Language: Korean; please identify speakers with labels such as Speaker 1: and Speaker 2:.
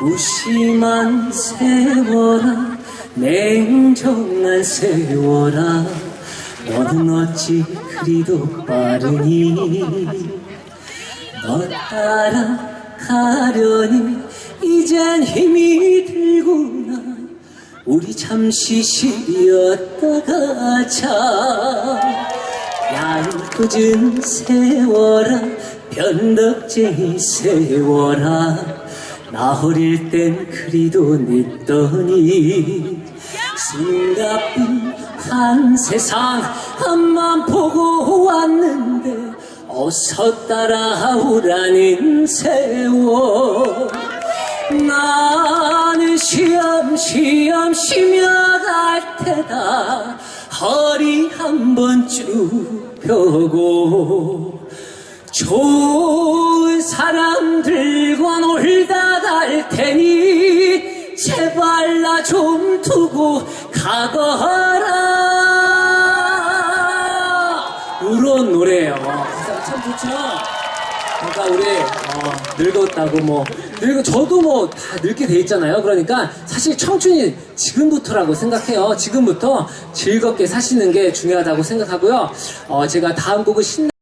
Speaker 1: 무심한 세월아 냉정한 세월아 너는 어찌 그리도 빠르니? 너 따라가려니? 이젠 힘이 들구나. 우리 잠시 쉬었다가 자. 얄궂은 세월아 변덕쟁이 세월아 나 어릴 땐 그리도 늦더니 숨가쁜 한 세상 한만 보고 왔는데 어서 따라오라는 세월. 나는 쉬엄쉬엄 쉬며 갈 테다. 허리 한 번 쭉 펴고 좋은 사람들과 놀다 갈 테니 제발 나 좀 두고 가거라 이런 노래예요 가사가 참 좋죠 그러니까 우리 어, 늙었다고 뭐 늙어 저도 뭐 다 늙게 돼 있잖아요. 그러니까 사실 청춘이 지금부터라고 생각해요. 지금부터 즐겁게 사시는 게 중요하다고 생각하고요. 어, 제가 다음 곡은 신나